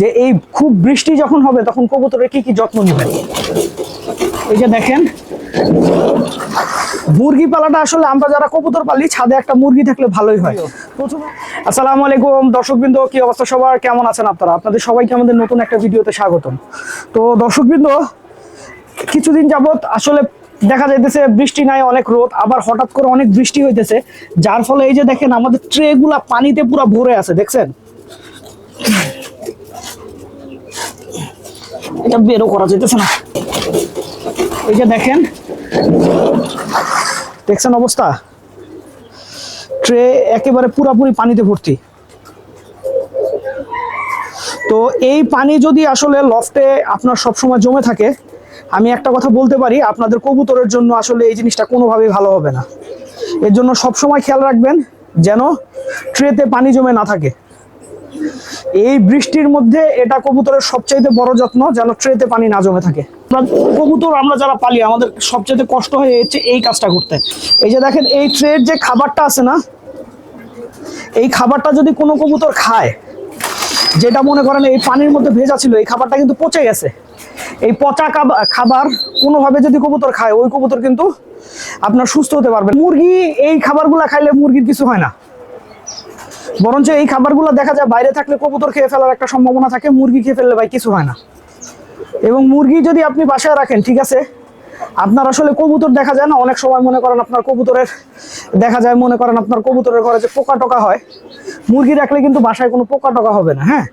যে এই খুব বৃষ্টি যখন হবে, তখন কবুতরের কি কি যত্ন নেবেন? এই যে দেখেন, মুরগি পালাটা আসলে আমরা যারা কবুতর পালি, ছাদে একটা মুরগি থাকলে ভালোই হয়। আসসালামু আলাইকুম, দর্শকবৃন্দ, কি অবস্থা সবার? কেমন আছেন আপনারা? আপনাদের সবাইকে আমাদের নতুন একটা ভিডিওতে স্বাগতম। তো দর্শকবৃন্দ, কিছুদিন যাবত আসলে দেখা যাইতেছে বৃষ্টি নাই, অনেক রোদ, আবার হঠাৎ করে অনেক বৃষ্টি হইতেছে, যার ফলে এই যে দেখেন, আমাদের ট্রে গুলা পানিতে পুরো ভরে আছে, দেখছেন? এটা বেরো করা যেতেছে না। এই যে দেখেন, দেখছেন অবস্থা? ট্রে একেবারে পুরাপুরি পানিতে ভর্তি। তো এই পানি যদি আসলে লফটে আপনার সবসময় জমে থাকে, আমি একটা কথা বলতে পারি, আপনাদের কবুতরের জন্য আসলে এই জিনিসটা কোনোভাবেই ভালো হবে না। এর জন্য সবসময় খেয়াল রাখবেন, যেন ট্রেতে পানি জমে না থাকে। এই বৃষ্টির মধ্যে এটা কবুতরের সবচাইতে বড় যত্ন, যেন ট্রেতে পানি না জমে থাকে। কবুতর, আমরা যারা পালি, আমাদের সবচাইতে কষ্ট হয়ে হচ্ছে এই কাজটা করতে। এই যে দেখেন, এই ট্রের যে খাবারটা আছে না, এই খাবারটা যদি কোনো কবুতর খায়, যেটা মনে করেন এই পানির মধ্যে ভেজা ছিল, এই খাবারটা কিন্তু পচে গেছে। এই পচা খাবার কোনোভাবে যদি কবুতর খায়, ওই কবুতর কিন্তু আপনার সুস্থ হতে পারবে মুরগি, এই খাবারগুলো খাইলে মুরগির কিছু হয় না। বরঞ্চ এই খাবারগুলো দেখা যায় বাইরে থাকলে কবুতর খেয়ে ফেলার একটা সম্ভাবনা থাকে, মুরগি খেয়ে ফেললে ভাই কিছু হয় না। এবং মুরগি যদি আপনি বাসায় রাখেন, ঠিক আছে? আপনার আসলে কবুতর দেখা যায় না, অনেক সময় মনে করেন আপনার কবুতরের, দেখা যায় মনে করেন আপনার কবুতরের ঘরে যে পোকা টোকা হয়, মুরগি রাখলে কিন্তু বাসায় কোনো পোকা টোকা হবে না হ্যাঁ?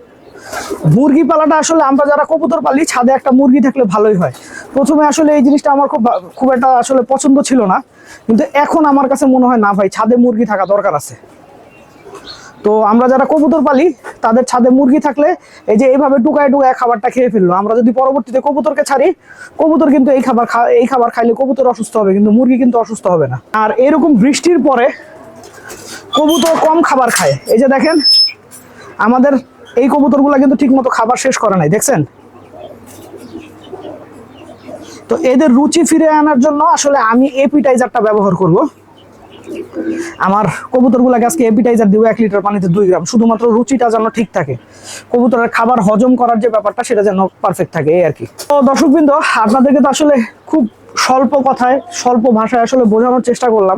মুরগি পালাটা আসলে আমরা যারা কবুতর পালি, ছাদে একটা মুরগি থাকলে ভালোই হয়। প্রথমে আসলে এই জিনিসটা আমার খুব খুব একটা আসলে পছন্দ ছিল না। কিন্তু এখন আমার কাছে মনে হয় না ভাই, ছাদে মুরগি থাকা দরকার আছে। তো আমরা যারা কবুতর পালি, তাদের ছাদে মুরগি থাকলে এই যে এইভাবে টুকায় টুকায় খাবারটা খেয়ে ফেলল। আমরা যদি পরবর্তীতে কবুতরকে ছাড়ি, কবুতর কিন্তু এই খাবার এই খাবার খাইলে কবুতর অসুস্থ হবে, কিন্তু মুরগি কিন্তু অসুস্থ হবে না। আর এরকম বৃষ্টির পরে কবুতর কম খাবার খায়। এই যে দেখেন, আমাদের এই কবুতরগুলো কিন্তু ঠিকমতো খাবার শেষ করে নাই, দেখছেন? তো এদের রুচি ফিরে আনার জন্য আসলে আমি এপিটাইজারটা ব্যবহার করব। আমার কবুতরগুলোকে আজকে এপিটাইজার দিব এক লিটার পানিতে দুই গ্রাম। শুধুমাত্র রুচিটা যেন ঠিক থাকে। কবুতরের খাবার হজম করার যে ব্যাপারটা, সেটা যেন পারফেক্ট থাকে, এই আর কি। তো দর্শকবৃন্দ, আপনাদেরকে তো আসলে খুব স্বল্প কথায়, স্বল্প ভাষায় আসলে বোঝানোর চেষ্টা করলাম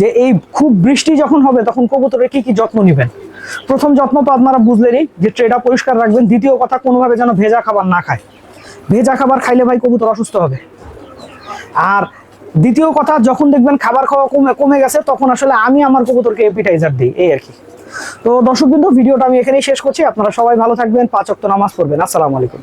যে এই খুব বৃষ্টি যখন হবে, তখন কবুতরের কি কি যত্ন নেবেন? প্রথম যত্ন তো আপনারা বুঝলেনই যে ট্রেটা পরিষ্কার রাখবেন, দ্বিতীয় কথা কোনোভাবে যেন ভেজা খাবার না খায়। ভেজা খাবার খাইলে ভাই কবুতর অসুস্থ হবে। আর দ্বিতীয় কথা, যখন দেখবেন খাবার খাওয়া কমে কমে গেছে, তখন আসলে আমি আমার কবুতরকে এপিটাইজার দিই, এই আর কি। তো দর্শক বিন্দু ভিডিওটা আমি এখানেই শেষ করছি। আপনারা সবাই ভালো থাকবেন, পাঁচ অক্ত নামাজ পড়বেন। আসসালামু আলাইকুম।